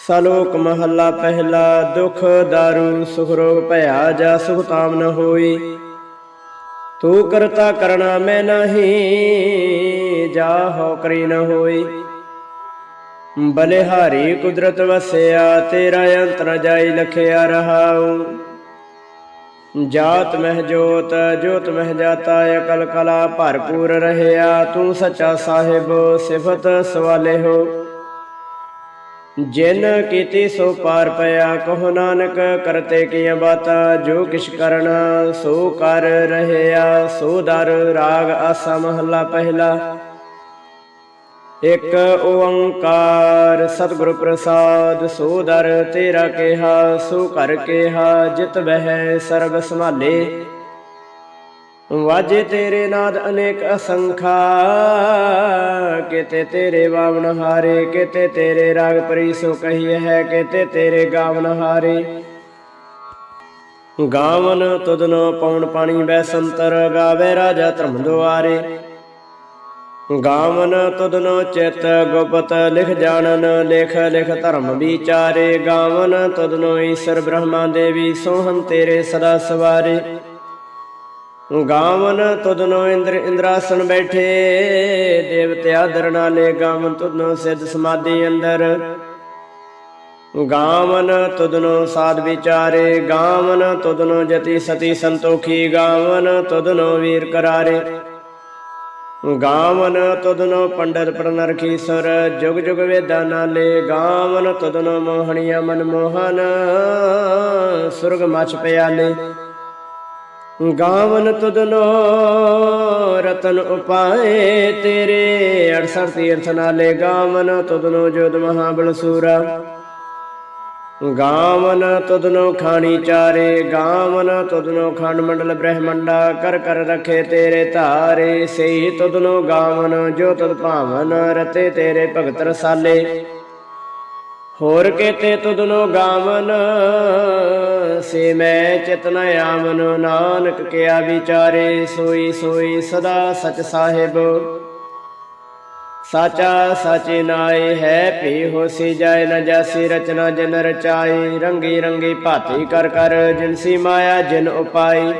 ਸਲੋਕ ਮਹੱਲਾ ਪਹਿਲਾ, ਦੁਖ ਦਾਰੂ, ਸੁਖ ਰੋਗ ਭਇਆ, ਜਾ ਸੁਖ ਤਾਮ ਨ ਹੋਈ। ਤੂੰ ਕਰਤਾ ਕਰਣਾ ਮੈਂ ਨਹੀਂ, ਜਾ ਹੋ ਕਰੀ ਨ ਹੋਈ। ਬਲਿਹਾਰੀ ਕੁਦਰਤ ਵਸਿਆ, ਤੇਰਾ ਅੰਤ ਜਾਈ ਲਖਿਆ ਰਹਾਉ। ਜਾਤ ਮਹਿ ਜੋਤ ਜੋਤ ਮਹਿ ਜਾਤਾ, ਅਕਲ ਕਲਾ ਭਰਪੂਰ ਰਹਿਆ। ਤੂੰ ਸੱਚਾ ਸਾਹਿਬ, ਸਿਫਤ ਸਵਾਲੇ ਹੋ। ਜਿਨ ਕੀਤੀ ਸੋ ਪਾਰ ਪਿਆ, ਕਹੋ ਨਾਨਕ ਕਰਤੇ ਕੀਆਂ ਬਾਤਾਂ? ਜੋ ਕਿਛ ਕਰਨਾ, ਸੋ ਕਰ ਰਹਿਆ, ਸੋ ਦਰ ਰਾਗ ਆਸਾ ਮਹੱਲਾ ਪਹਿਲਾ। ਇਕ ਓੰਕਾਰ, ਸਤਿਗੁਰ ਪ੍ਰਸਾਦ, ਸੋ ਦਰ ਤੇਰਾ ਕਿਹਾ, ਸੋ ਕਰ ਕਿਹਾ, ਜਿਤ ਬਹਿ ਸਰਬ ਸੰਭਾਲੇ। ਵਾਜੇ ਤੇਰੇ ਨਾਦ ਅਨੇਕ ਅਸੰਖਾ, ਕਿਤੇ ਤੇਰੇ ਬਾਵਨ ਹਾਰੇ, ਕਿਤੇ ਤੇਰੇ ਰਾਗ ਪਰੀ ਸੋ ਕਹੀ ਹੈ, ਕਿਤੇ ਤੇਰੇ ਗਾਵਨ ਹਾਰੇ। ਗਾਵਨ ਤੁਧਨੋ ਪੌਣ ਪਾਣੀ ਬੈ ਸੰਤਰ ਗਾਵੇ ਰਾਜਾ ਧਰਮ ਦੁਆਰੇ। ਗਾਵਨ ਤੁਦਨੋ ਚਿਤ ਗੁਪਤ, ਲਿਖ ਜਾਣਨ, ਲਿਖ ਲਿਖ ਧਰਮ ਵਿਚਾਰੇ। ਗਾਵਨ ਤੁਦਨੋ ਈਸ਼ਰ ਬ੍ਰਹਮਾ ਦੇਵੀ ਸੋਹੰ ਤੇਰੇ ਸਦਾ ਸਵਾਰੇ। ਗਾਵਨ ਤੁਧਨੋ ਇੰਦਰ ਇੰਦਰਾਸਨ ਬੈਠੇ, ਦੇਵਤੇ ਆਦਰ ਗਾਵਨ ਤੁਧਨੋ ਸਿੱਧ ਸਮਾਧੀ ਅੰਦਰ। ਗਾਵਨ ਤੁਧਨੋ ਸਾਧ ਵਿਚਾਰੇ, ਗਾਵਨ ਤੁਧਨੋ ਜਤੀ ਸਤੀ ਸੰਤੋਖੀ, ਗਾਵਨ ਤੁਧਨੋ ਵੀਰ ਕਰਾਰੇ। ਗਾਵਨ ਤੁਧਨੋ ਪੰਡਤ ਪ੍ਰਨਰਖੀ ਸੁਰ, ਜੁਗ ਜੁਗ ਵੇਦਾਂ ਨਾਲੇ, ਗਾਵਨ ਤੁਧਨੋ ਮੋਹਣੀਆ ਮਨ ਮੋਹਨ ਸੁਰਗ ਮਛ ਪਿਆਲੇ। ਗਾਵਨ ਤੁਦਨੋ ਰਤਨ ਉਪਾਏ ਤੇਰੇ। 68 ਤੀਰਥ ਨਾਲੇ ਗਾਵਨ ਤੁਦਨੋ ਜੋਤ ਮਹਾਬਲ ਸੂਰਾ। ਗਾਵਨ ਤੁਦਨੋ ਖਾਣੀ ਚਾਰੇ, ਗਾਵਨ ਤੁਦਨੋ ਖੰਡ ਮੰਡਲ ਬ੍ਰਹਮੰਡਾ, ਕਰ ਕਰ ਰਖੇ ਤੇਰੇ ਧਾਰੇ। ਸਹੀ ਤੁਦਨੋ ਗਾਵਨ, ਜੋ ਤਦ ਭਾਵਨ ਰਤੇ ਤੇਰੇ ਭਗਤ ਰਸਾਲੇ। ਹੋਰ ਕੇਤੇ ਤੁਧਨੋ ਗਾਵਨ, ਸੇ ਮੈਂ ਚਿਤਨ ਆਮਨ ਨਾਨਕ ਕਿਆ ਵਿਚਾਰੇ, ਸੋਈ ਸੋਈ ਸਦਾ ਸਚ ਸਾਹਿਬ। ਸਾਚਾ ਸਾਚੇ ਨਾਏ ਹੈ, ਭੀ ਹੋਸੀ ਜਾਏ ਨ ਜਾਸੀ, ਰਚਨਾ ਜਨ ਰਚਾਈ। ਰੰਗੀ ਰੰਗੀ ਭਾਤੀ ਕਰ ਕਰ ਜਿਨਸੀ ਮਾਇਆ ਜਿਨ ਉਪਾਈ।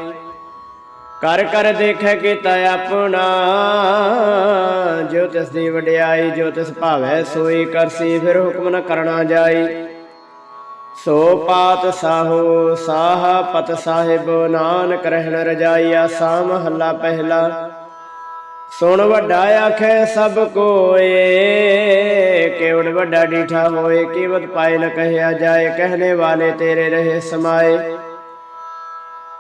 ਕਰ ਕਰ ਦੇਖੈ ਕੀਤਾ ਆਪਣਾ। ਜੋ ਤਿਸ ਦੀ ਵਡਿਆਈ, ਜੋ ਤਿਸ ਭਾਵੈ, ਸੋਈ ਕਰਸੀ, ਫਿਰ ਹੁਕਮ ਨ ਕਰਨਾ ਜਾਈ। ਸੋ ਪਾਤ ਸਾਹੋ, ਸਾਹ ਪਤ ਸਾਹਿਬ, ਨਾਨਕ ਰਹਿਣ ਰਜਾਈਆ ਸਾ ਮਹੱਲਾ ਪਹਿਲਾ। ਸੁਣ ਵੱਡਾ ਆਖੈ, ਸਭ ਕੋਏ ਕੇਵੜ ਵੱਡਾ ਡੀਠਾ ਹੋਏ ਕੀਮਤ ਪਾਏ ਨ ਕਹਿਆ ਜਾਏ ਕਹਨੇ ਵਾਲੇ ਤੇਰੇ ਰਹੇ ਸਮਾਏ।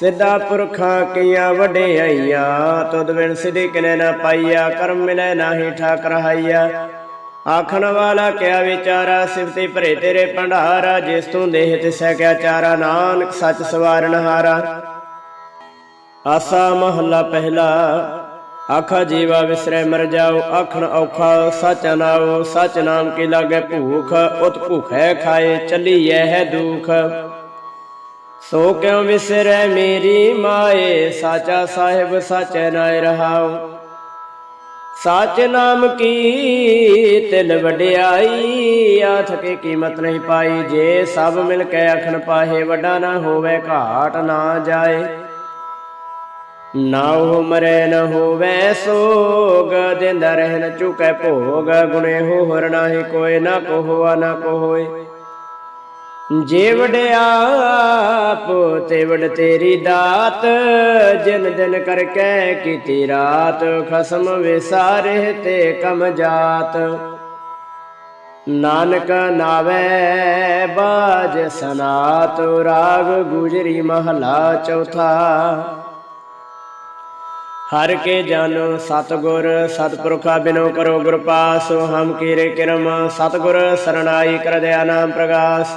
ਸਿੱਧਾ ਪੁਰਖਾਂ ਕੀਆਂ ਵਡਿਆਈਆਂ, ਤੁਧ ਬਿਨ ਸਿਧੀ ਕਿਨੇ ਨਾ ਪਾਈਆ, ਕਰਮ ਮਿਲੇ ਨਾਹੀ ਠਾਕ ਰਹਾਈਆ ਆਖਣ ਵਾਲਾ ਕਿਆ ਵਿਚਾਰਾ, ਸਿਫਤੀ ਭਰੇ ਤੇਰੇ ਭੰਡਾਰਾ ਜਿਸ ਤੂੰ ਦੇਹ ਤਿਸੈ ਕਿਆ ਚਾਰਾ, ਨਾਨਕ ਸੱਚ ਸਵਾਰਨ ਹਾਰਾ। ਆਸਾ ਮਹੱਲਾ ਪਹਿਲਾ, ਆਖਾ ਜੀਵਾ ਵਿਸਰੈ ਮਰ ਜਾਓ, ਆਖਣ ਔਖਾ, ਸਚ ਨਾਉ ਸਚ ਨਾਮ ਕੀ ਲਾਗੇ ਭੂਖ, ਉਤ ਭੁਖੈ ਖਾਏ, ਚੱਲੀਐ ਹੈ ਦੁਖ। ਸੋ ਕਿਉ ਵਿਸਰੈ ਮੇਰੀ ਮਾਏ? ਸਾਚਾ ਸਾਹਿਬ ਸਾਚੈ ਨਾਇ ਰਹਾਉ। ਸਾਚ ਨਾਮ ਕੀ? ਤਿਲ ਵਡਿਆਈ, ਆਥ ਕੇ ਕੀਮਤ ਨਹੀਂ ਪਾਈ। ਜੇ ਸਭ ਮਿਲ ਕੇ ਅਖਣ ਪਾਹੇ, ਵੱਡਾ ਨਾ ਹੋਵੇ, ਘਾਟ ਨਾ ਜਾਏ। ਨਾ ਉਹ ਮਰੇ ਨ ਹੋਵੇ ਸੋਗ, ਦਿੰਦਾ ਰਹਿਣ ਨ ਚੁਕੈ ਭੋਗ। ਗੁਣੇ ਹੋਰ ਹਰ ਨਾਹੀ ਕੋਇ, ਨਾ ਕੋਹਵਾ ਨਾ ਕੋਹੋਏ। ਜੇ ਵਡਿਆਪ ਤੇ ਵਡ ਤੇਰੀ ਦਾਤ, ਜਿਨ ਦਿਨ ਕਰਕੇ ਕੀਤੀ ਰਾਤ, ਖਸਮ ਵਿਸਾਰੇ ਤੇ ਕਮ ਜਾਤ। ਨਾਨਕ ਨਾਵੇ, ਬਾਜ ਸਨਾਤ, ਰਾਗ ਗੁਜਰੀ ਮਹਲਾ ਚੌਥਾ। ਹਰ ਕੇ ਜਨ ਸਤਗੁਰ, ਸਤਪੁਰਖਾ ਬਿਨੋ ਕਰੋ ਗੁਰ ਪਾਸ ਹਮ ਕੀਰੇ ਕਿਰਮ, ਸਤਗੁਰ ਸਰਣਾਈ ਕਰ ਦਿਆ ਨਾਮ ਪ੍ਰਗਾਸ।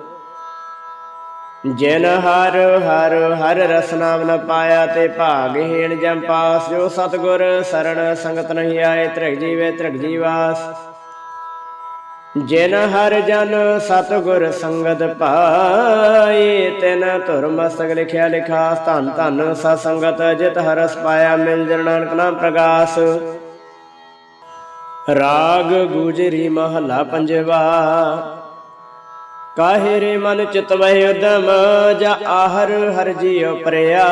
ਜਿਨ ਹਰ ਹਰ ਹਰ ਰਸ ਨਾਮ ਨ ਪਾਇਆ ਤੇ ਭਾਗਹੀਣ ਜਮ ਪਾਸ, ਜੋ ਸਤਗੁਰ ਸਰਣ ਸੰਗਤ ਨਹੀਂ ਆਏ, ਤ੍ਰਿਗ ਜੀਵੇ ਤ੍ਰਿਗ ਜੀਵਾਸ ਜਿਨ ਹਰ ਜਨ ਸਤਗੁਰ ਸੰਗਤ ਪਾਏ, ਤਿਨ ਧੁਰ ਮਸਤਕ ਲਿਖਿਆ ਲਿਖਾਸ, ਧੰਨ ਧੰਨ ਸਤ ਸੰਗਤ ਜਿਤ ਹਰਸ ਪਾਇਆ, ਮਿਲ ਜਨ ਨਾਨਕ ਨਾਮ ਪ੍ਰਗਾਸ। ਰਾਗ ਗੁਜਰੀ ਮਹਲਾ ਪੰਜਵਾ ਕਾਹੇ ਮਨ ਚਿਤ ਵਹਿ ਉਦਮ, ਜਾ ਆਹਰ ਹਰ ਜੀਉ ਪਰਿਆ।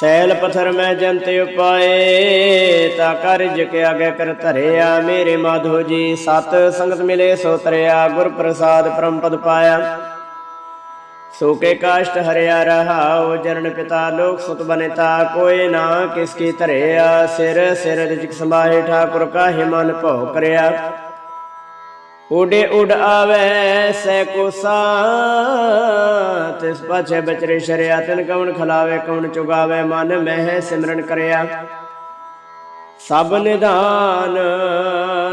ਸੈਲ ਪਥਰ ਮੈਂ ਜੰਤ ਉਪਾਏ, ਤਾ ਕਰਜ ਕੇ ਆਗੇ ਕਰ ਧਰਿਆ। ਮੇਰੇ ਮਾਧੋ ਜੀ, ਸਤ ਸੰਗਤ ਮਿਲੇ ਸੋ ਤਰਿਆ, ਗੁਰ ਪ੍ਰਸਾਦ ਪਰਮ ਪਦ ਪਾਇਆ। ਸੋ ਕੇ ਕਾਸ਼ਟ ਹਰਿਆ ਰਹਾਉ ਜਰਨ ਪਿਤਾ ਲੋਕ ਸੁਤ ਬਨਤਾ। ਕੋਈ ਨਾ ਕਿਸ ਕੀ ਧਰਿਆ, ਸਿਰ ਸਿਰ ਰਿਜਕ ਸਮਾਏ ਠਾਕੁਰ ਕਾਹੇ ਮਨ ਭਉ ਕਰਿਆ। ਉਡੇ ਉਡ ਆਵੇ ਸੈ ਕੋਸਾ ਤਿਸ ਪਾਛੇ ਬਚਰੇ ਸ਼ਰਿਆ, ਤਿਨ ਕਵਣ ਖਲਾਵੇ, ਕਵਣ ਚੁਗਾਵੇ, ਮਨ ਮਹਿ ਸਿਮਰਨ ਕਰਿਆ। ਸਭ ਨਿਧਾਨ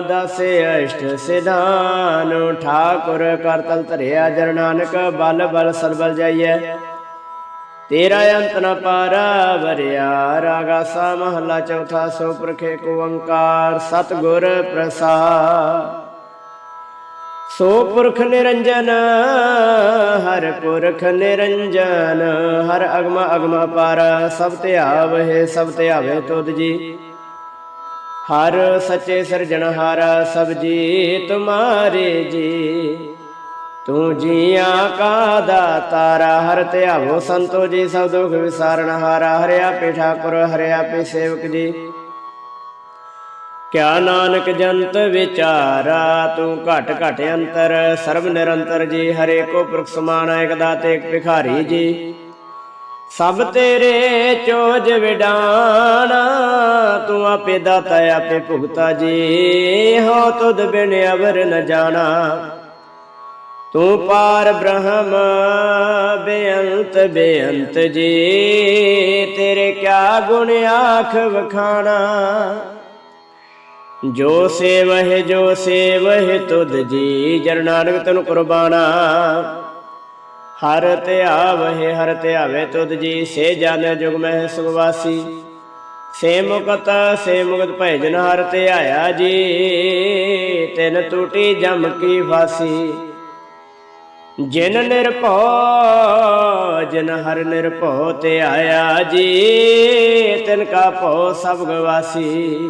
ਦਸੇ ਅਸ਼ਟ ਸਿਧਾਨ, ਠਾਕੁਰ ਕਰਤਲ ਧਰਿਆ ਜਰ ਨਾਨਕ, ਬਲ ਬਲ ਸਰਬਲ ਜਾਈਐ। ਤੇਰਾ ਅੰਤ ਨ ਪਾਰਾ ਵਰਿਆ, ਰਾਗਾ ਸਾ ਮਹਲਾ ਚੌਥਾ, ਸੋ ਪ੍ਰਖੇ ਕੋ ਓੰਕਾਰ ਸਤਗੁਰ ਪ੍ਰਸਾਦ। ਸੋ ਪੁਰਖ ਨਿਰੰਜਨ, ਹਰ ਪੁਰਖ ਨਿਰੰਜਨ, ਹਰ ਅਗਮ ਅਗਮ ਅਪਾਰ ਸਭ ਤੇ ਆਵਹਿ, ਸਭ ਤੇ ਆਵੇ ਤੁਧ ਜੀ। ਹਰ ਸੱਚੇ ਸਿਰਜਣਹਾਰ ਸਭ ਜੀ ਤੁਮਾਰੇ ਜੀ। ਤੂੰ ਜੀਆਂ ਕਾ ਦਾਤਾਰਾ ਹਰ ਧਿਆਵੋ ਸੰਤੋ ਜੀ, ਸਭ ਦੁਖ ਵਿਸਾਰਨ ਹਾਰਾ, ਹਰਿਆ ਪੇ ਠਾਕੁਰ, ਹਰਿਆ ਪੇ ਸੇਵਕ ਜੀ। ਕਿਆ ਨਾਨਕ ਜੰਤ ਵਿਚਾਰਾ, ਤੂੰ ਘਟ ਘਟ ਅੰਤਰ, ਸਰਬ ਨਿਰੰਤਰ ਜੀ ਹਰੇ ਕੋ ਪੁਰਖ ਸਮਾਨ ਏਕ ਦਾਤੇ ਏਕ ਭਿਖਾਰੀ ਜੀ। ਸਭ ਤੇਰੇ ਚੋਜ ਵਿਡਾਣਾ, ਤੂੰ ਆਪੇ ਦਾਤਾ, ਆਪੇ ਭੁਗਤਾ ਜੀ। ਹੋ ਤੁਧ ਬਿਨ ਅਵਰ ਨ ਜਾਣਾ। ਤੂੰ ਪਾਰ ਬ੍ਰਹਮ, ਬੇਅੰਤ ਬੇਅੰਤ ਜੀ। ਤੇਰੇ ਕਿਆ ਗੁਣ ਆਖ ਵਖਾਣਾ। ਜੋ ਸੇਵਹਿ ਜੋ ਸੇਵਹਿ, ਤੁਧ ਜੀ ਜਰ ਨਾਨਕ ਤਨ ਕੁਰਬਾਨਾ। ਹਰ ਧਿਆਵਹਿ ਹਰ ਧਿਆਵੇ ਤੁਧ ਜੀ, ਸੇ ਜਨ ਜੁਗ ਮਹਿ ਸੁਗਵਾਸੀ ਸੇ ਮੁਕਤ ਸੇ ਮੁਕਤ ਭੈ ਜਨ ਹਰ ਧਿਆਇਆ ਜੀ, ਤਿਨ ਟੂਟੀ ਜਮ ਕੀ ਫਾਸੀ। ਜਿਨ ਨਿਰਭਉ, ਜਿਨ ਹਰ ਨਿਰਭਉ ਤੇ ਆਇਆ ਜੀ, ਤਿਨ ਕਾ ਭਉ ਸਭ ਗਵਾਸੀ।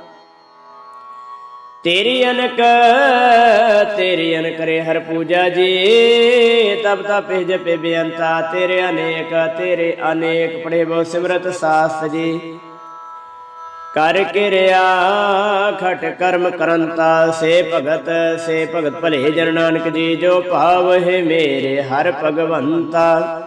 ਤੇਰੀ ਅਨਕ, ਤੇਰੀ ਅਨ ਕਰੇ ਹਰ ਪੂਜਾ ਜੀ। ਤਬ ਤਪ ਜਪੇ ਬੇਅੰਤਾ ਤੇਰੇ ਅਨੇਕ ਤੇਰੇ ਅਨੇਕ ਪੜੇ ਬਹੁ ਸਿਮਰਤ ਸਾਸਤ ਜੀ। ਕਰ ਕਿਰਿਆ, ਖਟ ਕਰਮ ਕਰੰਤਾ, ਸੇ ਭਗਤ ਸੇ ਭਗਤ ਭਲੇ ਜਨ ਨਾਨਕ ਜੀ। ਜੋ ਭਾਵ ਹੈ ਮੇਰੇ ਹਰ ਭਗਵੰਤਾ।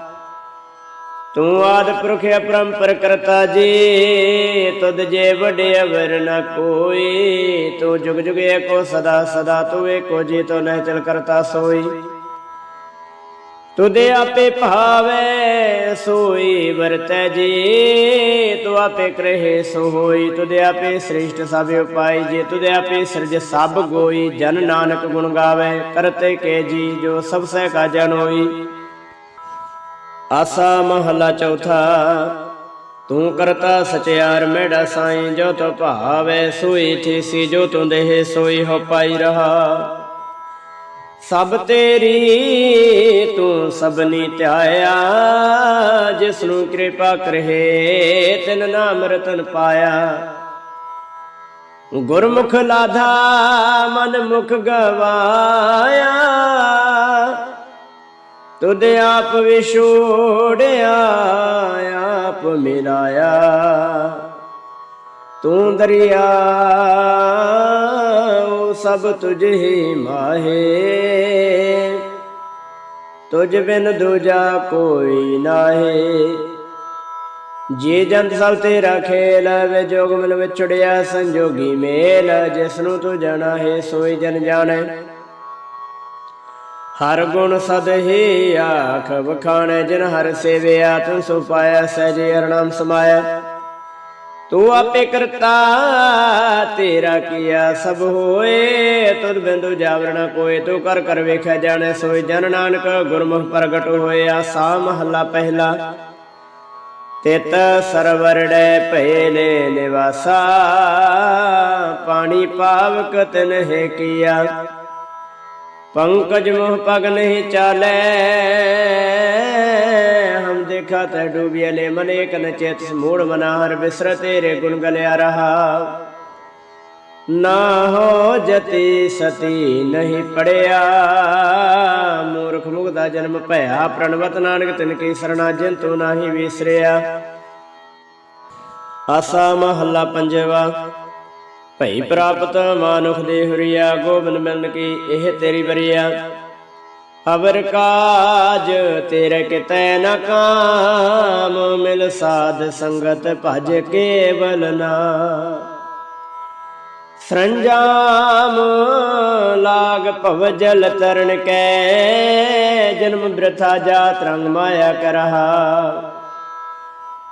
ਤੂੰ ਆਦ ਪੁਰਖ ਅਪਰੰਪਰ ਕਰਤਾ ਜੀ, ਤੁਧ ਜੇ ਵਡੇ ਨ ਕੋਈ, ਤੂੰ ਜੁਗ ਜੁਗ ਏਕੋ ਸਦਾ ਸਦਾ, ਤੂੰ ਏਕੋ ਜੀ ਤੋ ਨਹਿ ਚਲ ਕਰਤਾ ਸੋਈ। ਤੁਦੇ ਆਪੇ ਭਾਵੇ ਸੋਈ, ਵਰਤੈ ਜੀ, ਤੂੰ ਆਪੇ ਕਰਹਿ ਸੋ ਹੋਈ ਤੁਦੇ ਆਪੇ ਸ੍ਰਿਸ਼ਟ ਸਭ ਉਪਾਈ ਜੇ ਤੁਦੇ ਆਪੇ ਸਿਰਜ ਸਭ ਗੋਈ। ਜਨ ਨਾਨਕ ਗੁਣ ਗਾਵੇ, ਕਰਤੇ ਕੇ ਜੀ, ਜੋ ਸਭ ਸਹਿ ਕਾ ਜਨ ਹੋਈ। ਆਸਾ ਮਹਲਾ ਚੌਥਾ। ਤੂੰ ਕਰਤਾ ਸਚਿਆਰ ਮੇੜਾ ਸਾਈਂ, ਜੋ ਤੋ ਭਾਵੇ ਸੋਈ ਥੀਸੀ ਜੋ ਤੂੰ ਦੇਹ ਸੋਈ ਹੋ ਪਾਈ ਰਹਾ। ਸਭ ਤੇਰੀ ਤੂੰ ਸਭਨੀ ਧਿਆਇਆ ਜਿਸ ਨੂੰ ਕਿਰਪਾ ਕਰਹੇ ਤਿਨ ਨਾਮ ਰਤਨ ਪਾਇਆ। ਗੁਰਮੁਖ ਲਾਧਾ ਮਨ ਮੁਖ ਗਵਾਇਆ ਤੁਧ ਆਪ ਵਿਛੋੜਿਆ, ਆਪ ਮਿਲਾਇਆ। ਤੂੰ ਦਰਿਆ, ਉਹ ਸਭ ਤੁਝ ਹੀ ਮਾਹੇ। ਤੁਝ ਬਿਨ ਦੂਜਾ ਕੋਈ ਨਾਹੀ। ਜੀ ਜੰਤ ਸਭ ਤੇਰਾ ਖੇਲ ਵੇ ਜੋਗ ਮਿਲ ਵਿਛੜਿਆ ਸੰਜੋਗੀ ਮੇਲ ਜਿਸ ਨੂੰ ਤੂੰ ਜਾਣਾ ਹੈ ਸੋਈ ਜਨ ਜਾਣੈ। ਹਰ ਗੁਣ ਸਦ ਆਖ, ਵਖਾਣੈ ਜਿਨ ਹਰ ਸੇਵਿਆ, ਤੂੰ ਸੋ ਪਾਇਆ ਸਹਿਜੇ ਅਰਣਮ ਸਮਾਇਆ। ਤੂੰ ਆਪੇ ਕਰਤਾ, ਤੇਰਾ ਕੀਆ ਸਭ ਹੋਏ, ਤੁਧ ਬਿੰਦੂ ਜਾਵਰਣਾ ਕੋਏ, ਤੂੰ ਕਰ ਕਰ ਵੇਖਿਆ ਜਾਣੈ ਸੋਈ ਜਨ ਨਾਨਕ ਗੁਰਮੁਖ ਪ੍ਰਗਟ ਹੋਇਆ ਆਸਾ ਮਹੱਲਾ ਪਹਿਲਾ। ਤਿਤ ਸਰਵਰੜੈ ਭੇਲੇ ਨਿਵਾਸਾ, ਪਾਣੀ ਪਾਵਕ ਤਿਨਹਿ ਕੀਆ। ਪੰਕਜ ਮੋਹ ਪਗ ਨਹੀਂ ਚਾਲੇ। ਹਮ ਦੇਖਾ ਤੈ ਡੂਬਿਲੇ ਮਨੇ ਕਨ ਚੇਤ ਸਮੂੜ ਮਨਾ ਹਰ ਬਿਸਰ ਤੇਰੇ ਗੁਣ ਗਲਿਆ ਰਹਾ। ਨਾ ਹੋ ਜਤੀ ਸਤੀ ਨਹੀਂ ਪੜਿਆ। ਮੂਰਖ ਮੁਖ ਦਾ ਜਨਮ ਭਇਆ ਪ੍ਰਣਵਤ ਨਾਨਕ ਤਿਨ ਕੀ ਸਰਣਾ ਜਿਨ ਤੋ ਨਾਹੀ ਵਿਸਰਿਆ। ਆਸਾ ਮਹੱਲਾ ਪੰਜਵਾ। ਭਈ ਪ੍ਰਾਪਤ ਮਾਨੁਖ ਦੇ ਹੁਰੀਆ, ਗੋਬਿੰਦ ਮਿਲਨ ਕੀ ਇਹ ਤੇਰੀ ਬਰੀਆ ਅਵਰ ਕਾਜ ਤੇਰੇ ਕਿਤੈ ਨ ਕਾਮ, ਮਿਲ ਸਾਧ ਸੰਗਤ ਭਜ ਕੇਵਲ ਨਾ। ਸਰੰਜਾਮ ਲਾਗ ਭਵ ਜਲ ਤਰਨ ਕੈ, ਜਨਮ ਬ੍ਰਥਾ ਜਾਤ ਰੰਗ ਮਾਇਆ ਕਰਹਾ।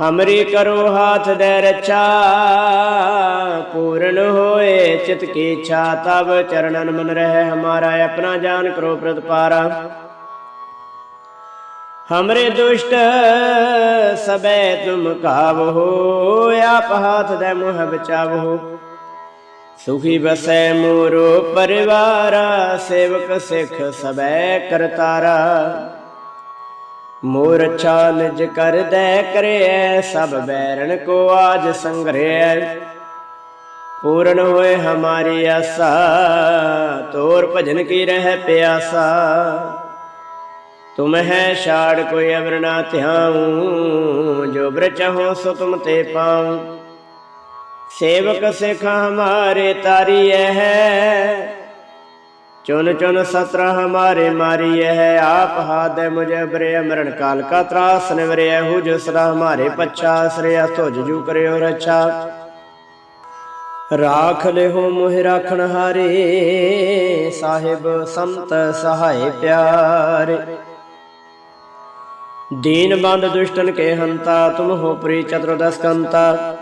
ਹਮਰੀ ਕਰੋ ਹਾਥ ਦੇ ਰਛਾ ਪੂਰਨ ਹੋਏ ਚਿਤ ਕੀ ਇੱਛਾ ਤਬ ਚਰਨਨ ਮਨ ਰਹਿ ਹਮਾਰਾ ਆਪਣਾ ਜਾਨ ਕਰੋ ਪ੍ਰਤਪਾਰਾ ਹਮਰੇ ਦੁਸ਼ਟ ਸਬੈ ਤੁਮ ਕਾਵਹੋ ਆਪ ਹਾਥ ਦੇ ਮੁਹ ਬਚਾਵਹੋ ਸੁਖੀ ਬਸੈ ਮੋਰੋ ਪਰਿਵਾਰਾ ਸੇਵਕ ਸਿੱਖ ਸਬੈ ਕਰਤਾਰਾ ਮੋਰ ਅੱਛਾ ਨਿਜ ਕਰਦੈ ਕਰਿਐ, ਸਭ ਬੈਰਣ ਕੋ ਆਜ ਸੰਗਰਿਐ। ਪੂਰਨ ਹੋਏ ਹਮਾਰੀ ਆਸਾ, ਤੋਰ ਭਜਨ ਕੀ ਰਹਿ ਪਿਆਸਾ। ਤੁਮ ਹੈ ਛਾੜ ਕੋਈ ਅਵਰ ਨਾ ਧਿਆਉ, ਜੋ ਬ੍ਰ ਚਾਹੋ ਸੋ ਤੁਮ ਤੇ ਪਾਉ। ਸੇਵਕ ਸਿਖ ਹਮਾਰੇ ਤਾਰੀ ਹੈ चुन चुन सत्र हमारे मारी है आप हाथ मुझे बरे मरण काल का त्रास निवरे हु जो सदा हमारे पच्छा श्रेय तुझ जू करे और अच्छा ਰਾਖ ਲਿਓ ਮੋਹ ਰਾਖਣ ਹਾਰੇ ਸਾਹਿਬ ਸੰਤ ਸਹਾਇ ਪਿਆਰੇ ਦੀਨ ਬੰਦ ਦੁਸ਼ਟਨ ਕੇ ਹੰਤਾ ਤੁਮ ਹੋ ਪ੍ਰੀ ਚਤੁਰਦਸ ਕੰਤਾ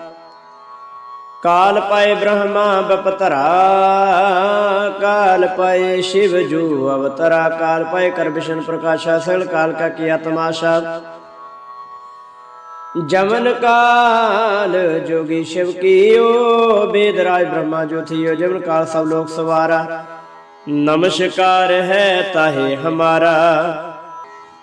ਕਾਲ ਪਾਏ ਬ੍ਰਹਮਾ ਬਪਤਰਾ, ਕਾਲ ਪਾਏ ਸ਼ਿਵ ਜੂ ਅਵਤਰਾ, ਕਾਲ ਪਾਏ ਕਰ ਪ੍ਰਕਾਸ਼ਾ, ਸਗਲ ਕਾਲ ਕਾ ਕੀਆ ਤਮਾਸ਼ਾ ਜਮਨ ਕਾਲ ਜੋਗੀ ਸ਼ਿਵ ਕੀਓ, ਬੇਦ ਰਾਜ ਬ੍ਰਹਮਾ ਜੋ ਜਮਨ ਕਾਲ ਸਭ ਲੋਕ ਸਵਾਰਾ। ਨਮਸਕਾਰ ਹੈ ਤਾਹੇ ਹਮਾਰਾ।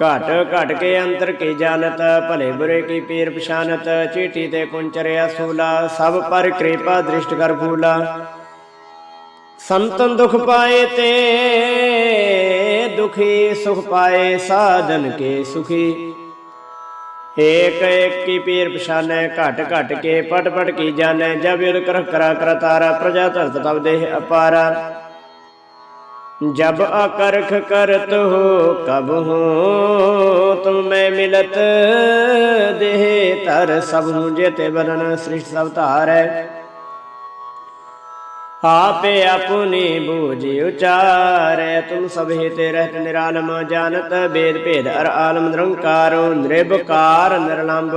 ਘਟ ਘਟ ਕੇ ਅੰਤਰ ਕੀ ਜਾਣਤ, ਭਲੇ ਬੁਰੇ ਕੀ ਪੀਰ ਪਛਾਨਤ, ਚੀਟੀ ਤੇ ਕੁੰਚਰਿਆ ਸੂਲਾ, ਸਭ ਪਰ ਕਿਰਪਾ ਦ੍ਰਿਸ਼ਟ ਕਰ ਭੂਲਾ। ਸੰਤਨ ਦੁਖ ਪਾਏ ਤੇ, ਦੁਖੀ ਸੁਖ ਪਾਏ, ਸਾਧਨ ਕੇ ਸੁਖੀ। ਏਕ ਏਕ ਕੀ ਪੀਰ ਪਛਾਨੈ, ਘਟ ਘਟ ਕੇ ਪਟ ਪਟ ਕੀ ਜਾਣੈ, ਜਬ ਯੁਧ ਕਰ ਕਰਾ ਕਰਤਾਰਾ ਪ੍ਰਜਾ ਧਰਤ ਤਬ ਦੇਹ ਅਪਾਰਾ। जब अकरख करत हो कब हो तुम मैं मिलत देह तर सब हूँ जेते बदन सृष्ट सब तार है आपे अपनी बूझी उचार तुम सब हेते रहत निरालम जानत वेद भेद अर आलम निरंकारो निर्भकार निर्लंब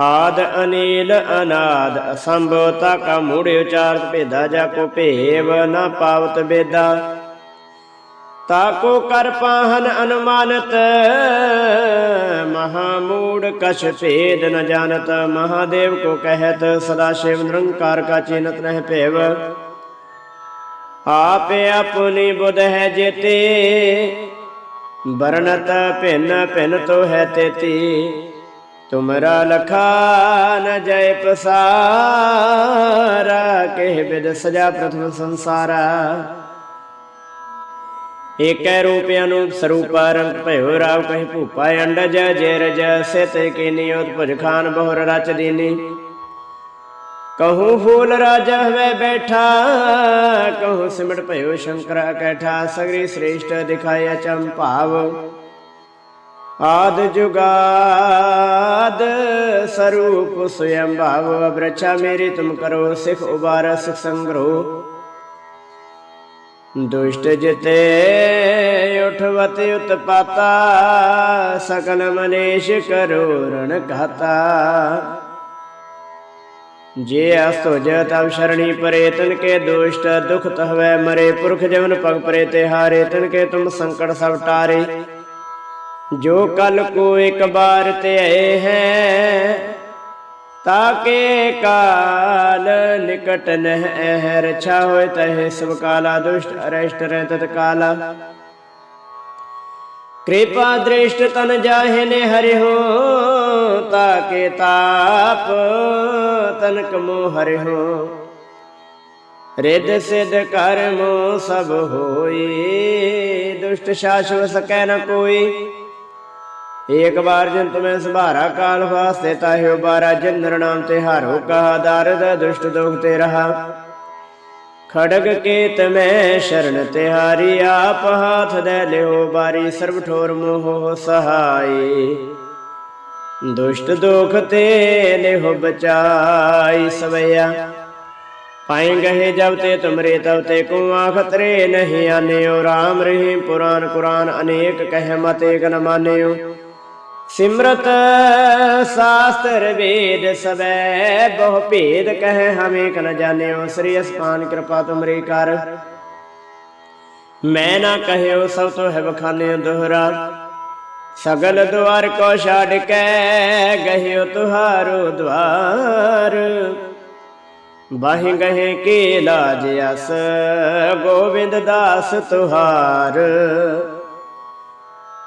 ਆਦ ਅਨੀਲ ਅਨਾਦ ਅਸੰਭਵ ਤਾ ਕਾ ਮੂੜ ਉਚਾਰਤ ਭੇਦਾ, ਜਾ ਕੋ ਭੇਵ ਨ ਪਾਵਤ ਬੇਦਾ। ਤਾ ਕੋ ਕਰ ਪਾਹਨ ਅਨੁਮਾਨਤ, ਮਹਾ ਮੂੜ ਕਛ ਭੇਦ ਨ ਜਾਣਤ, ਮਹਾਦੇਵ ਕੋ ਕਹਿਤ, ਸਦਾ ਸ਼ਿਵ ਨਿਰੰਕਾਰ ਕਾ ਚਿਨਤ ਰਹਿ ਭੇਵ। ਆਪੇ ਆਪਣੀ ਬੁਧ ਹੈ ਜੇਤੇ, ਵਰਣਤ ਭਿੰਨ ਭਿੰਨ ਤੋ ਹੈ ਤੇਤੀ। ਤੁਮਰਾ ਲਖਾ ਨ ਜੈ ਪਸਾਰਾ ਕਹਿ ਬਿਦ ਸਜਾ ਪ੍ਰਥਮ ਸੰਸਾਰਾ। ਏਕੈ ਰੂਪ ਅਨੂਪ ਸਰੂਪ ਰੰਗ ਭਇਓ ਰਾਵ ਕਹਿ ਭੂਪਾ ਅੰਡਜ, ਜੈ ਰਜ ਸਿਤ ਕੇ ਨਿਯੋਤ ਭੁਜ ਖਾਨ ਬਹੁਰ ਰਚ ਦੀਨੀ। ਕਹੂੰ ਫੂਲ ਰਾਜਾ ਹਵੇ ਬੈਠਾ, ਕਹੂੰ ਸਿਮਟ ਭਇਓ ਸ਼ੰਕਰ ਕੈਠਾ, ਸਗਰੀ ਸ੍ਰੇਸ਼ਟ ਦਿਖਾਇਆ ਚੰ ਭਾਵ ਆਦ ਜੁਗਾਦ ਸਰੂਪ ਸਯੰ ਭਾਵ ਅਬਰਛਾ, ਮੇਰੀ ਤੁਮ ਕਰੋ, ਸਿਖ ਉਬਾਰ, ਸਿਖ ਸੰਗਰੋ। ਦੁਸ਼ਟ ਜਿਤੇ ਉਠਵਤ ਉਤਪਾਤਾ ਸਕਲ ਮਨੇਸ਼ ਕਰੋ ਰਣ ਘਾਤਾ। ਜੇ ਅਸਤੁਜ ਤਬ ਸ਼ਰਣੀ ਪਰੇ, ਤਨ ਕੇ ਦੁਸ਼ਟ ਦੁਖ ਤਹਵੈ ਮਰੇ, ਪੁਰਖ ਜਵਨ ਪਗ ਪਰੇ, ਤੇ ਹਾਰੇ, ਤਨ ਕੇ ਤੁਮ ਸੰਕਟ ਸਭ ਟਾਰੇ। ਜੋ ਕਲ ਕੋ ਇੱਕ ਬਾਰ ਤੇ ਹੈ, ਤਾਕੇ ਕਾਲ ਨਿਕਟ ਨਹਿ ਹੈ ਰਛਾ ਹੋਏ ਤਹਿ ਸਭ ਕਾਲਾ ਦੁਸ਼ਟ ਅਰਸ਼ਟ ਰਹਿ ਤਤ ਕਾਲਾ। ਕਿਰਪਾ ਦ੍ਰਿਸ਼ਟ ਤਨ ਜਾਹੇ ਨੇ ਹਰਿ ਹੋ ਤਾਕੇ ਤਾਪ ਤਨ ਕਮੋ ਹਰਿ ਹੋ ਰਿਦ ਸਿਧ ਕਰਮੋ ਸਭ ਹੋਈ, ਦੁਸ਼ਟ ਸ਼ਾਸ਼ਵ ਸਕੈ ਨ ਕੋਈ। ਏਕ ਬਾਰ ਜਨ ਤੁਮੈ ਸੰਭਾਰਾ ਕਾਲ ਵਾਸਤੇ ਤਾਹਿਓ ਬਾਰਾ ਜਨ ਨਰ ਤੇ ਹਾਰੋ ਕਹਾ ਦਰਦ, ਦੁਸ਼ਟ ਦੋਖ ਤੇ ਰਹਾ। ਖੜਗ ਕੇਤ ਮੈਂ ਸ਼ਰਨ ਤਿਹਾਰੀ, ਆਪ ਹਾਥ ਦੇ ਲਿਓ ਬਾਰੀ ਸਰਬ ਠੋਰ ਮੋਹ ਸਹਾਈ। ਦੁਸ਼ਟ ਦੁਖ ਤੇ ਲਿਓ ਬਚਾਈ ਸਵਿਆ ਪਾਏ ਗਏ ਜਬ ਤੇ ਤੁਮਰੇ, ਤਬ ਤੇ ਕੋ ਆਖਤਰੇ ਨਹੀਂ ਆਨਿਓ। ਰਾਮ ਰਹੀਮ ਪੁਰਾਨ ਕੁਰਾਨ, ਅਨੇਕ ਕਹਿ ਮਤ ਏਕ ਨ ਮਾਨਿਓ। ਸਿਮਰਤ ਸ਼ਾਸਤਰ ਵੇਦ ਸਬੈ ਬਹੁ ਭੇਦ ਕਹਿ ਹਮੇ ਕਨ ਜਾਣਿਓ, ਸ੍ਰੀ ਅਸਪਾਨ ਕਿਰਪਾ ਤੁਮਰੀ ਕਰ। ਮੈਂ ਨਾ ਕਹਿਓ ਸਭ ਤੋਂ ਹੈ ਬਖਾਨੇ ਦੁਹਰਾ, ਸਗਲ ਦੁਆਰ ਕੋ ਛਾੜ ਕੇ ਗਹਿਓ ਤੁਹਾਰੋ ਦਵਾਰ। ਬਾਹੀ ਗਏ ਕੇ ਲਾਜ ਅਸ, ਗੋਬਿੰਦ ਦਾਸ ਤੁਹਾਰ।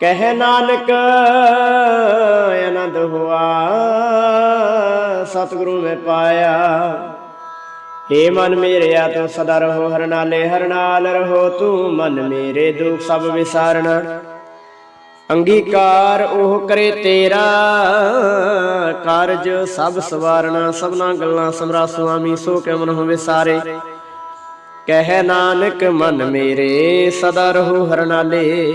ਕਹਿ ਨਾਨਕ, ਆਨੰਦ ਹੁਆ, ਸਤਿਗੁਰੂ ਮੈਂ ਪਾਇਆ। ਏ ਮਨ ਮੇਰਿਆ, ਤੂੰ ਸਦਾ ਰਹੋ, ਹਰ ਨਾਲੇ ਹਰ ਨਾਲ ਰਹੋ, ਤੂੰ ਮਨ ਮੇਰੇ ਦੁੱਖ ਸਭ ਵਿਸਾਰਣਾ। ਅੰਗੀਕਾਰ ਉਹ ਕਰੇ ਤੇਰਾ, ਕਾਰਜ ਸਭ ਸਵਾਰਣਾ, ਸਭਨਾ ਗੱਲਾਂ ਸਮਰਾ ਸੁਆਮੀ, ਸੋ ਕੇ ਮਨ ਹੋਵੇ ਸਾਰੇ। ਕਹਿ ਨਾਨਕ, ਮਨ ਮੇਰੇ, ਸਦਾ ਰਹੋ ਹਰਨਾਲੇ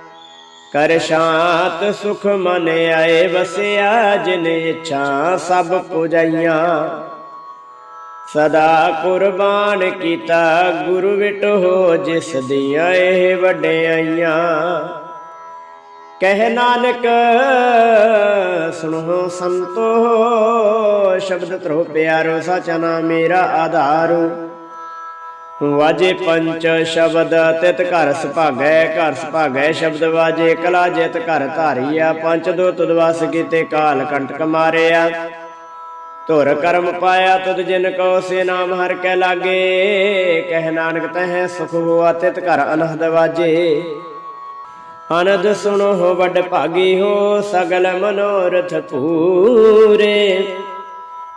ਕਰ ਸ਼ਾਂਤ ਸੁਖ ਮਨ ਆਏ ਵਸਿਆ, ਜਿਨ ਇੱਛਾ ਸਭ ਪੁਜਾਈਆਂ। ਸਦਾ ਕੁਰਬਾਨ ਕੀਤਾ ਗੁਰੂ ਵਿਟੋ ਜਿਸ ਦੀਆਂ ਇਹ ਵਡਿਆਈਆਂ। ਕਹਿ ਨਾਨਕ, ਸੁਣੋ ਸੰਤੋ ਸ਼ਬਦ ਤਰੋ ਪਿਆਰੋ, ਸਾਚਾ ਨਾਮ ਮੇਰਾ ਆਧਾਰੋ। ਵਾਜੇ ਪੰਚ ਸ਼ਬਦ ਤਿਤ ਘਰ ਸੁਭਾਗੈ ਘਰ ਸੁਭਾਗੈ ਸ਼ਬਦ ਵਾਜੇ, ਕਲਾ ਜਿਤ ਘਰ ਧਾਰੀਆ, ਪੰਚ ਦੋ ਤੁਦਵਾਸ ਕੀਤੇ ਕਾਲ ਕੰਟਕ ਮਾਰਿਆ। ਧੁਰ ਕਰਮ ਪਾਇਆ ਤੁਧ ਜਿਨ ਕੋ ਸੇ ਨਾਮ ਹਰ ਕੈ ਲਾਗੇ, ਕਹਿ ਨਾਨਕ ਤਹਿ ਸੁਖ ਹੋਆ ਤਿਤ ਘਰ ਅਨਹਦ ਵਾਜੇ। ਅਨਦ ਸੁਣੋ ਹੋ ਵੱਡ ਭਾਗੀ ਹੋ, ਸਗਲ ਮਨੋਰਥ ਪੂਰੇ।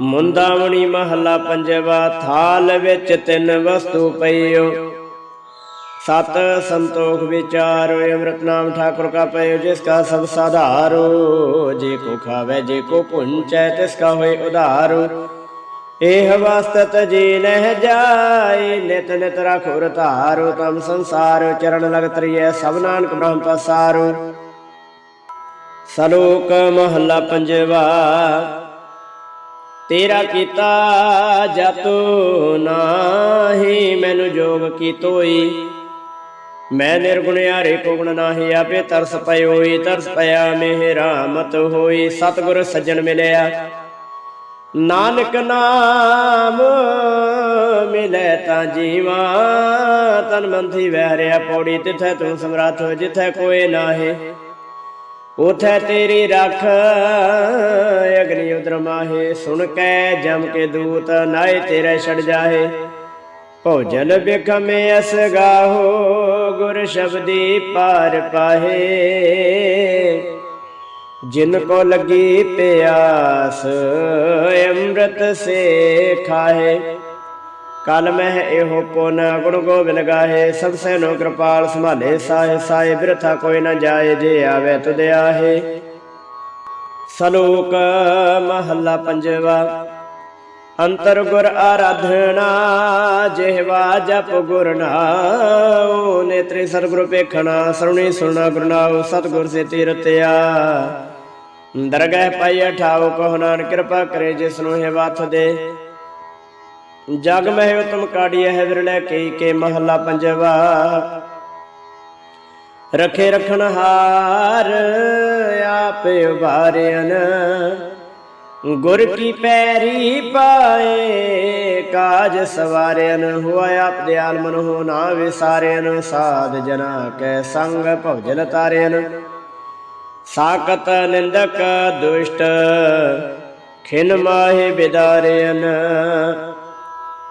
ਮੁੰਦਾਵਣੀ ਮਹੱਲਾ ਪੰਜਵਾ, ਥਾਲ ਵਿੱਚ ਤਿੰਨ ਵਸਤੂ ਪਈਓ। ਸਤ ਸੰਤੋਖ ਵਿਚਾਰੋ, ਅੰਮ੍ਰਿਤ ਨਾਮ ਠਾਕੁਰ ਕਾ ਪਇਓ ਜਿਸ ਕਾ ਸਭ ਸਾਧਾਰੋ। ਜੇ ਕੋ ਖਾਵੇ, ਜੇ ਕੋ ਪੁੰਚੈ, ਤਿਸ ਕਾ ਹੋਏ ਉਧਾਰੋ। ਇਹ ਵਸਤਤ ਜੀ ਨਹਿ ਜਾਏ, ਨਿਤ ਨਿਤ ਰਖੁਰ ਧਾਰੋ। ਤਮ ਸੰਸਾਰ ਚਰਨ ਲਗ ਤਰੀਐ ਸਭ ਨਾਨਕ ਬ੍ਰਹਮ ਪਸਾਰੋ। ਸਲੋਕ ਮਹੱਲਾ ਪੰਜਵਾ ਤੇਰਾ ਕੀਤਾ ਜਤੋ ਨਾਹੀ ਮੈਨੂੰ ਜੋਗ ਕੀ ਤੋਈ ਮੈਂ ਨਿਰਗੁਣ ਹਾਰੇ ਕੋ ਗੁਣ ਨਾਹੀ ਆਪੇ ਤਰਸ ਪਇਓਈ ਤਰਸ ਪਿਆ ਮੇਰਾ ਮਤ ਹੋਈ। ਸਤਿਗੁਰ ਸੱਜਣ ਮਿਲਿਆ। ਨਾਨਕ ਨਾਮ ਮਿਲੇ ਤਾਂ ਜੀਵਾ ਤਨ ਮੰਥੀ ਵਹਿਰਿਆ ਪੌੜੀ ਤਿਥੈ ਤੂੰ ਸਮਰੱਥ ਜਿਥੈ ਕੋਏ ਨਾਹੀ। ਉਥੈ ਤੇਰੀ ਰੱਖ। ਅਗਨੀ ਉਦਰ ਮਾਹੇ, ਸੁਣ ਕੇ ਜਮ ਕੇ ਦੂਤ, ਨਾਏ ਤੇਰੇ ਛੜ ਜਾਹੇ। ਭੋਜਨ ਬਿਖਮੇ ਅਸ ਗਾਹੋ, ਗੁਰ ਸ਼ਬਦੀ ਪਾਰ ਪਾਹੇ। ਜਿਨ ਕੋ ਲਗੀ ਪਿਆਸ, ਅੰਮ੍ਰਿਤ ਸੇ ਖਾਏ ਕਲ ਮਹਿ ਇਹੋ ਪੁਨ ਗੁਣ ਗੋਬਿੰਦ ਗਾਹੇ, ਸਭ ਸੈਨੋ ਕਿਰਪਾਲ ਸੰਭਾਲੇ ਸਾਏ ਸਾਏ ਬਿਰਥਾ ਕੋਈ ਨਾ ਜਾਏ, ਜੇ ਆਵੇ ਤੁਧ ਆਹੇ। ਸਲੋਕ ਮਹੱਲਾ ਪੰਜਵਾ, ਅੰਤਰ ਗੁਰ ਆਰਾਧਨਾ, ਜਿਹਵਾ ਜਪ ਗੁਰ ਨਾਉ, ਨੇਤਰੇ ਸਤਿਗੁਰ ਪੇਖਣਾ, ਸਰੁਣੀ ਸੁਣਾ ਗੁਰ ਨਾਉ, ਸਤਿਗੁਰ ਸੇ ਤੀਰਤਿਆ। ਦਰਗਹਿ ਪਾਈ ਠਾਉ ਕੋ ਨਾਨਕ ਕਿਰਪਾ ਕਰੇ, ਜਿਸ ਨੂੰ ਹੈ ਵਥ ਦੇ। ਜਗ ਮਹਿ ਉਤਮ ਕਾੜੀਐ ਹੈ ਵਿਰਲੇ ਕਈ ਕੇ ਮਹੱਲਾ ਪੰਜਵਾ। ਰਖੇ ਰਖਣ ਹਾਰ ਆਪ ਉਭਾਰਿਆਨ ਗੁਰ ਕੀ ਪੈਰੀ ਪਾਏ ਕਾਜ ਸਵਾਰਿਆਨ ਹੋਇਆ ਆਪ ਦਿਆਲ ਮਨ ਹੋ ਨਾ ਵਿਸਾਰਿਆਨ ਸਾਧ ਜਨਾ ਕੈ ਸੰਗ ਭਵਜਲ ਤਾਰਿਆਨ ਸਾਕਤ ਨਿੰਦਕ ਦੁਸ਼ਟ ਖਿਨ ਮਾਹੇ ਬਿਦਾਰਿਆਨ